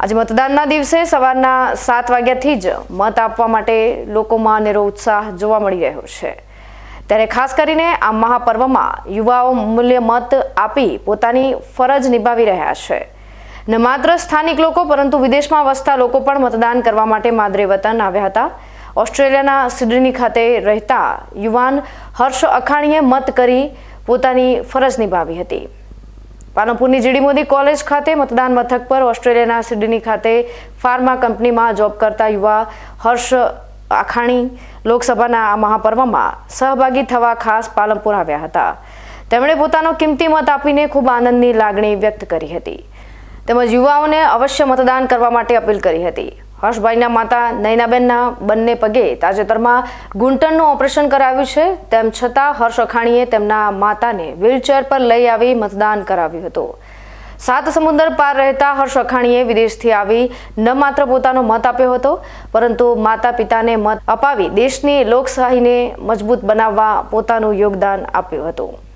આજે મતદાનના દિવસે સવારના સાત વાગ્યાથી જ મત આપવા માટે લોકોમાં અનેરો ઉત્સાહ જોવા મળી રહ્યો છે. ત્યારે ખાસ કરીને આ મહાપર્વમાં યુવાઓ મૂલ્ય મત આપી પોતાની ફરજ નિભાવી રહ્યા છે. ને માત્ર સ્થાનિક લોકો, પરંતુ વિદેશમાં વસતા લોકો પણ મતદાન કરવા માટે માદરે વતન આવ્યા હતા. ઓસ્ટ્રેલિયાના સિડની ખાતે રહેતા યુવાન હર્ષ અખાણીએ મત કરી પોતાની ફરજ નિભાવી હતી. પાલનપુરની જીડી મોદી કોલેજ ખાતે મતદાન મથક પર ઓસ્ટ્રેલિયાના સિડની ખાતે ફાર્મા કંપનીમાં જોબ કરતા યુવા હર્ષ આખાણી લોકસભાના આ મહાપર્વમાં સહભાગી થવા ખાસ પાલનપુર આવ્યા હતા. તેમણે પોતાનો કિંમતી મત આપીને ખૂબ આનંદની લાગણી વ્યક્ત કરી હતી. તેમજ યુવાઓને અવશ્ય મતદાન કરવા માટે અપીલ કરી હતી. હર્ષભાઈના માતા નયનાબેનના બંને પગે તાજેતરમાં ઘૂંટણનું ઓપરેશન કરાવ્યું છે. તેમ છતાં હર્ષ અખાણીએ તેમના માતાને વ્હીલચેર પર લઈ આવી મતદાન કરાવ્યું હતું. સાત સમુદ્ર પાર રહેતા હર્ષ અખાણીએ વિદેશથી આવી ન માત્ર પોતાનો મત આપ્યો હતો, પરંતુ માતા પિતાને મત અપાવી દેશની લોકશાહીને મજબૂત બનાવવા પોતાનું યોગદાન આપ્યું હતું.